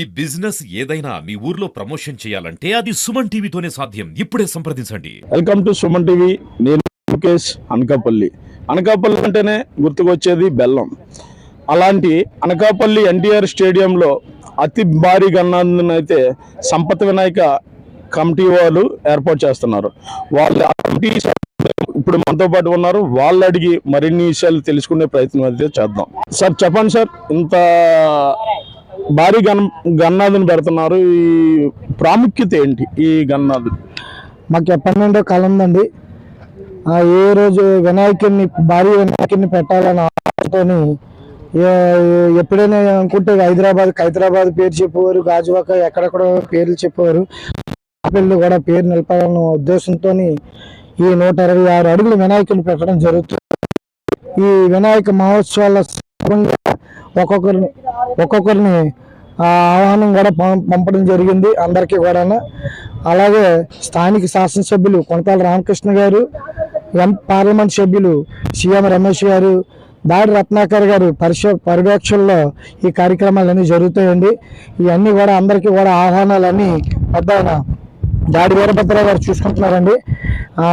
ఈ బిజినెస్ ఏదైనా మీ ఊర్లో ప్రమోషన్ చేయాలంటే అది సుమన్ టీవీతోనే సాధ్యం. ఇప్పుడే సంప్రదించండి. Welcome to Suman TV. నేను ముఖేష్ అనకాపల్లి. అనకాపల్లి అంటేనే గుర్తుకొచ్చేది బెల్లం. అలాంటి అనకాపల్లి ఎన్టీఆర్ స్టేడియంలో అతి భారీ గన్నాన్ని సంపత్ వినాయక కమిటీ వాళ్ళు ఏర్పాటు చేస్తున్నారు. వాళ్ళ కమిటీ ఇప్పుడు మనతో పాటు ఉన్నారు. వాళ్ళు అడిగి మరిన్ని విషయాలు తెలుసుకునే ప్రయత్నం అయితే చేద్దాం. సార్ చెప్పండి సార్. ఇంత భారీ గన్ గన్నాథుని పెడుతున్నారు. ఈ ప్రాముఖ్యత ఏంటి ఈ గన్నాదు? మాకు పన్నెండో కాలం ఉందండి. ఏ రోజు వినాయకుడిని భారీ వినాయకుడిని పెట్టాలని ఆలోచనతోని ఎప్పుడైనా అనుకుంటే హైదరాబాద్ హైదరాబాద్ పేరు చెప్పేవారు గాజువాక ఎక్కడెక్కడో పేర్లు చెప్పేవారు. పెళ్ళి కూడా పేరు నిలపాలన్న ఉద్దేశంతో ఈ నూట అరవై ఆరు అడుగులు వినాయకుడిని పెట్టడం జరుగుతుంది. ఈ వినాయక మహోత్సవాల సందర్భంగా ఒక్కొక్కరిని ఒక్కొక్కరిని ఆ ఆహ్వానం కూడా పంపడం జరిగింది అందరికీ కూడా అలాగే స్థానిక శాసనసభ్యులు కొనతాల రామకృష్ణ గారు ఎం పార్లమెంట్ సభ్యులు సీఎం రమేష్ గారు దాడి రత్నాకర్ గారు పరిశ పర్యవేక్షణలో ఈ కార్యక్రమాలన్నీ జరుగుతాయండి. ఇవన్నీ కూడా అందరికీ కూడా ఆహ్వానాలన్నీ పెద్ద దాడి వీరభద్రరావు గారు చూసుకుంటున్నారండి.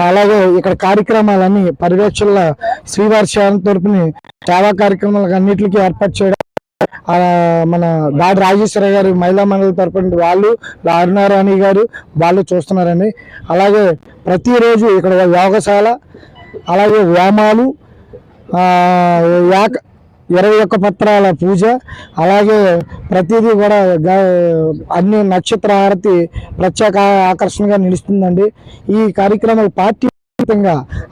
అలాగే ఇక్కడ కార్యక్రమాలన్నీ పర్యవేక్షణలో శ్రీవారి సేవ తరపున సేవా కార్యక్రమాలకు అన్నింటికి ఏర్పాటు చేయడం మన దాడి రాజేశ్వర గారు మహిళా మండలి తరపున వాళ్ళు అరుణారాణి గారు వాళ్ళు చూస్తున్నారండి. అలాగే ప్రతిరోజు ఇక్కడ యోగశాల అలాగే వ్యామాలు ఆ, యాక ఇరవై ఒక్క పత్రాల పూజ. అలాగే ప్రతిదీ కూడా అన్ని నక్షత్ర హారతి ప్రత్యేక ఆకర్షణగా నిలుస్తుందండి. ఈ కార్యక్రమాలు పార్టీ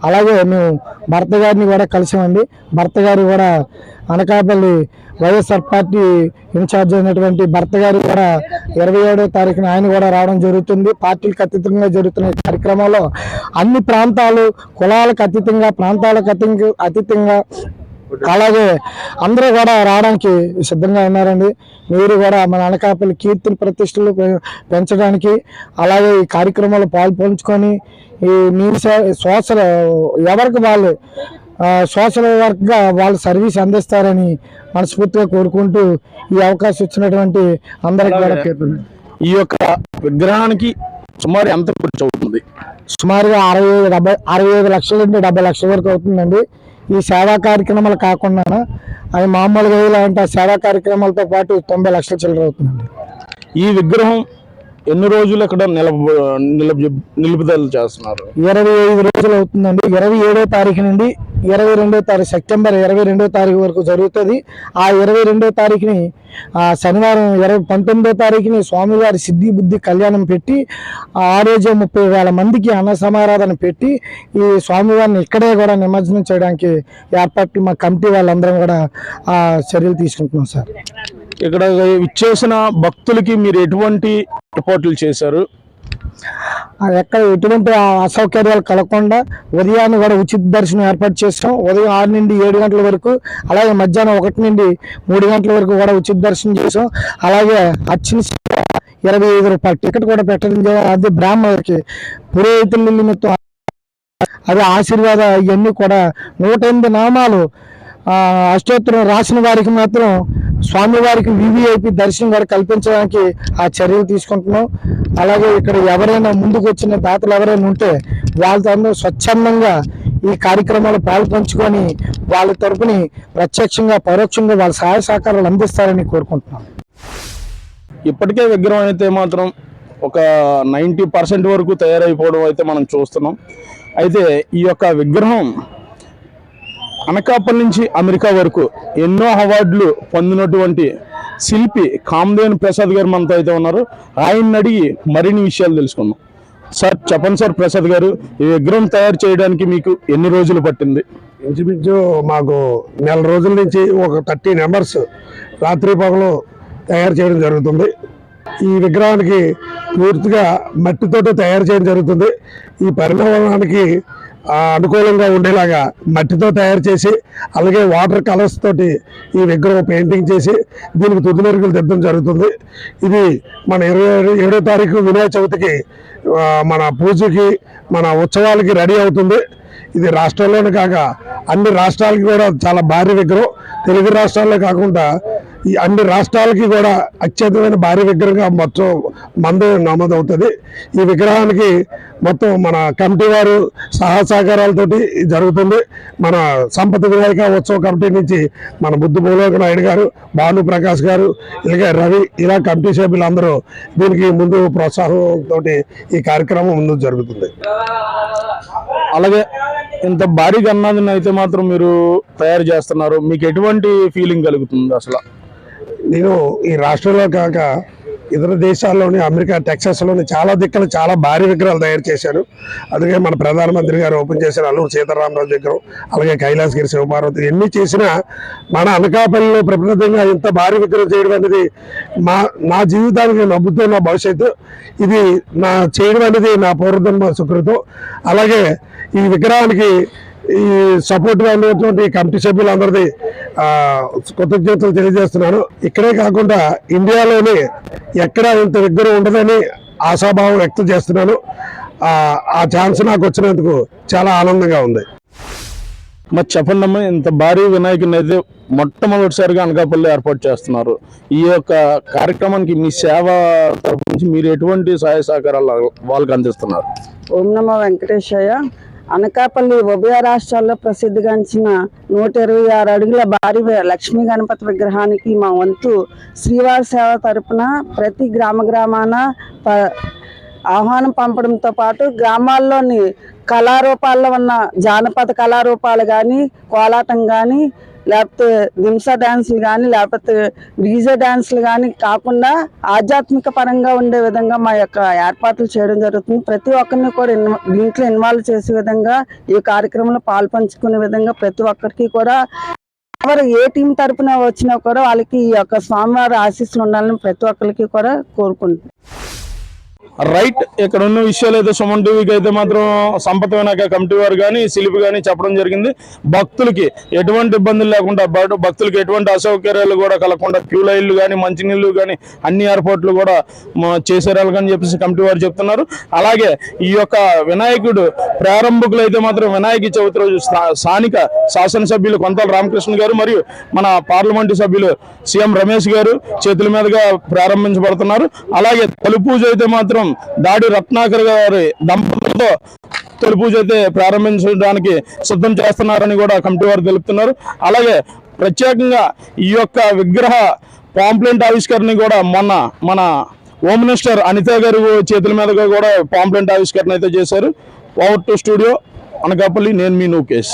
అలాగే మేము భర్త గారిని కూడా కలిసామండి. భర్త గారు కూడా అనకాపల్లి వైఎస్ఆర్ పార్టీ ఇన్ఛార్జ్ అయినటువంటి భర్త గారు కూడా ఇరవై ఏడో తారీఖున ఆయన కూడా రావడం జరుగుతుంది. పార్టీలకు అతీతంగా జరుగుతున్న కార్యక్రమంలో అన్ని ప్రాంతాలు కులాలకు అతీతంగా ప్రాంతాలకు అతీతంగా అలాగే అందరూ కూడా రావడానికి సిద్ధంగా ఉన్నారండి. మీరు కూడా మన అనకాపల్లి కీర్తిని ప్రతిష్టలు పెంచడానికి అలాగే ఈ కార్యక్రమంలో పాల్పంచుకొని ఈ మీ సోషల్ ఎవరికి వాళ్ళు సోషల్ వర్క్గా వాళ్ళు సర్వీస్ అందిస్తారని మనస్ఫూర్తిగా కోరుకుంటూ ఈ అవకాశం ఇచ్చినటువంటి అందరికి కూడా ఈ యొక్క విగ్రహానికి సుమారు ఎంత ఖర్చు అవుతుంది? సుమారుగా అరవై డెబ్బై అరవై ఐదు లక్షల నుండి డెబ్బై లక్షల వరకు అవుతుందండి. ఈ సేవా కార్యక్రమాలు కాకుండా అవి మామూలుగా ఇలాంటి సేవా కార్యక్రమాలతో పాటు తొంభై లక్షల చిల్లర అవుతుందండి. ఈ విగ్రహం ఎన్ని రోజులు ఇక్కడ నిలబ నిలుపుదల చేస్తున్నారు? ఇరవై ఐదు రోజులు అవుతుందండి. ఇరవై ఏడో తారీఖు నుండి ఇరవై రెండో తారీఖు సెప్టెంబర్ ఇరవై రెండో తారీఖు వరకు జరుగుతుంది. ఆ ఇరవై రెండో తారీఖుని శనివారం ఇరవై పంతొమ్మిదో తారీఖుని స్వామివారి సిద్ధి బుద్ధి కళ్యాణం పెట్టి ఆ రోజు ముప్పై వేల మందికి అన్న సమారాధన పెట్టి ఈ స్వామివారిని ఇక్కడే కూడా నిమజ్జనం చేయడానికి ఏర్పాట్లు మా కమిటీ వాళ్ళందరం కూడా ఆ చర్యలు తీసుకుంటున్నాం సార్. ఇక్కడ ఇచ్చేసిన భక్తులకి మీరు ఎటువంటి ఏర్పాట్లు చేశారు? ఎక్కడ ఎటువంటి అసౌకర్యాలు కలగకుండా ఉదయాన్ని కూడా ఉచిత దర్శనం ఏర్పాటు చేస్తాం ఉదయం ఆరు నుండి ఏడు గంటల వరకు అలాగే మధ్యాహ్నం ఒకటి నుండి మూడు గంటల వరకు కూడా ఉచిత దర్శనం చేసాం అలాగే అచ్చిన ఇరవై ఐదు రూపాయల టికెట్ కూడా పెట్టడం జరిగింది. అది బ్రాహ్మణులకి పురోహితుల నిమిత్తం అది ఆశీర్వాద ఇవన్నీ కూడా నూట ఎనిమిది నామాలు అష్టోత్తరం రాసిన వారికి మాత్రం స్వామివారికి వివిఐపి దర్శనం కూడా కల్పించడానికి ఆ చర్యలు తీసుకుంటున్నాం. అలాగే ఇక్కడ ఎవరైనా ముందుకు వచ్చిన దాతలు ఎవరైనా ఉంటే వాళ్ళతో అందరూ స్వచ్ఛందంగా ఈ కార్యక్రమాలు పాల్పంచుకొని వాళ్ళ తరపుని ప్రత్యక్షంగా పరోక్షంగా వాళ్ళ సహాయ సహకారాలు అందిస్తారని కోరుకుంటున్నాం. ఇప్పటికే విగ్రహం అయితే మాత్రం ఒక నైంటీ పర్సెంట్ వరకు తయారైపోవడం అయితే మనం చూస్తున్నాం. అయితే ఈ యొక్క విగ్రహం అనకాపల్లి నుంచి అమెరికా వరకు ఎన్నో అవార్డులు పొందినటువంటి శిల్పి కామదేవన్ ప్రసాద్ గారు మనతో అయితే ఉన్నారు. ఆయన్ని అడిగి మరిన్ని విషయాలు తెలుసుకుందాం. సార్ చెప్పండి సార్ ప్రసాద్ గారు ఈ విగ్రహం తయారు చేయడానికి మీకు ఎన్ని రోజులు పట్టింది? ఇంచుమించు మాకు నెల రోజుల నుంచి ఒక థర్టీ మెంబర్స్ రాత్రి పగలు తయారు చేయడం జరుగుతుంది. ఈ విగ్రహానికి పూర్తిగా మట్టితోటి తయారు చేయడం జరుగుతుంది. ఈ పరిణామానికి అనుకూలంగా ఉండేలాగా మట్టితో తయారు చేసి అలాగే వాటర్ కలర్స్ తోటి ఈ విగ్రహం పెయింటింగ్ చేసి దీనికి తుది మెరుగులు దిద్దడం జరుగుతుంది. ఇది మన ఇరవై ఏడో తారీఖు వినాయక చవితికి మన పూజకి మన ఉత్సవాలకి రెడీ అవుతుంది. ఇది రాష్ట్రంలోనే కాక అన్ని రాష్ట్రాలకి కూడా చాలా భారీ విగ్రహం. తెలుగు రాష్ట్రాల్లో కాకుండా ఈ అన్ని రాష్ట్రాలకి కూడా అత్యధికమైన భారీ విగ్రహంగా మొత్తం మందు నమోదవుతుంది. ఈ విగ్రహానికి మొత్తం మన కమిటీ వారు సహా సహకారాలతోటి ఇది జరుగుతుంది. మన సంపద వినాయక ఉత్సవ కమిటీ నుంచి మన బుద్ధి భూలోక నాయుడు గారు భాను ప్రకాష్ గారు ఇలాగే రవి ఇలా కమిటీ సభ్యులందరూ దీనికి ముందు ప్రోత్సాహంతో ఈ కార్యక్రమం ముందు జరుగుతుంది. అలాగే ఇంత భారీ గన్నాదిని అయితే మాత్రం మీరు తయారు చేస్తున్నారు. మీకు ఎటువంటి ఫీలింగ్ కలుగుతుంది అసలు? నేను ఈ రాష్ట్రంలో కాక ఇతర దేశాల్లోని అమెరికా టెక్సాస్లోని చాలా దిక్కులు చాలా భారీ విగ్రహాలు తయారు చేశారు. అందుకే మన ప్రధానమంత్రి గారు ఓపెన్ చేశారు అల్లూరు సీతారామరాజు విగ్రహం అలాగే కైలాసగిరి శివపార్వతి. ఎన్ని చేసినా మన అనకాపల్లిలో ప్రప్రదంగా ఇంత భారీ విగ్రహం చేయడం అనేది మా నా జీవితానికి నవ్వుతో నా భవిష్యత్తు. ఇది నా చేయడం అనేది నా పూర్వజన్మ సుకృతం. అలాగే ఈ విగ్రహానికి ఈ సపోర్ట్గా ఉన్నటువంటి కమిటీ సభ్యులందరిది ఆ, కృతజ్ఞతలు తెలియజేస్తున్నాను. ఇక్కడే కాకుండా ఇండియాలోనే ఎక్కడ ఇంత విగ్రహం ఉండదని ఆశాభావం వ్యక్తం చేస్తున్నాను. ఆ, ఆ ఛాన్స్ నాకు వచ్చినందుకు చాలా ఆనందంగా ఉంది. మరి చెప్పండి అమ్మా ఇంత భారీ వినాయకుని అయితే మొట్టమొదటిసారిగా అనకాపల్లి ఏర్పాటు చేస్తున్నారు. ఈ యొక్క కార్యక్రమానికి మీ సేవ తరపు నుంచి మీరు ఎటువంటి సహాయ సహకారాలు వాళ్ళకి అందిస్తున్నారు? ఓం నమో వెంకటేశయ్య. అనకాపల్లి ఉభయ రాష్ట్రాల్లో ప్రసిద్ధిగాంచిన నూట ఇరవై ఆరు అడుగుల భారీ లక్ష్మీ గణపతి విగ్రహానికి మా వంతు శ్రీవారి సేవ తరపున ప్రతి గ్రామ గ్రామాన ప- ఆహ్వానం పంపడంతో పాటు గ్రామాల్లోని కళారూపాల్లో ఉన్న జానపద కళారూపాలు కానీ కోలాటం కానీ లేకపోతే దింస డ్యాన్సులు కానీ లేకపోతే డీజే డ్యాన్సులు కానీ కాకుండా ఆధ్యాత్మిక పరంగా ఉండే విధంగా మా యొక్క ఏర్పాట్లు చేయడం జరుగుతుంది. ప్రతి ఒక్కరిని కూడా దీంట్లో ఇన్వాల్వ్ చేసే విధంగా ఈ కార్యక్రమంలో పాల్పంచుకునే విధంగా ప్రతి ఒక్కరికి కూడా ఎవరు ఏ టీం తరపున వచ్చినా కూడా వాళ్ళకి ఈ యొక్క స్వామివారి ఆశీస్సులు ఉండాలని ప్రతి ఒక్కరికి కూడా కోరుకుంటున్నాను రైట్ ఇక్కడ ఉన్న విషయాలు అయితే సుమన్ టీవీకి అయితే మాత్రం సంపద వినాయక కమిటీ వారు కానీ శిల్పి కానీ చెప్పడం జరిగింది. భక్తులకి ఎటువంటి ఇబ్బందులు లేకుండా బట్ భక్తులకి ఎటువంటి అసౌకర్యాలు కూడా కలగకుండా క్యూ లైన్లు కానీ మంచినీళ్ళు కానీ అన్ని ఏర్పాట్లు కూడా చేసేరాలు కానీ చెప్పేసి కమిటీ వారు చెప్తున్నారు. అలాగే ఈ యొక్క వినాయకుడు ప్రారంభకులు అయితే మాత్రం వినాయక చవితి రోజు స్థా- స్థానిక శాసనసభ్యులు కొంతల రామకృష్ణ గారు మరియు మన పార్లమెంటు సభ్యులు సీఎం రమేష్ గారు చేతుల మీదుగా ప్రారంభించబడుతున్నారు. అలాగే తొలి పూజ అయితే మాత్రం దాడి రత్నాకర్ గారి దంపతులతో తొలి పూజ అయితే ప్రారంభించడానికి సిద్ధం చేస్తున్నారని కూడా కమిటీ వారు తెలుపుతున్నారు. అలాగే ప్రత్యేకంగా ఈ యొక్క విగ్రహ పాంప్లెంట్ ఆవిష్కరణ కూడా మొన్న మన హోమ్ మినిస్టర్ అనిత గారు చేతుల మీదుగా కూడా పాంప్లెంట్ ఆవిష్కరణ అయితే చేశారు. పవర్ టు స్టూడియో అనకాపల్లి నేను మీ నూకేష్.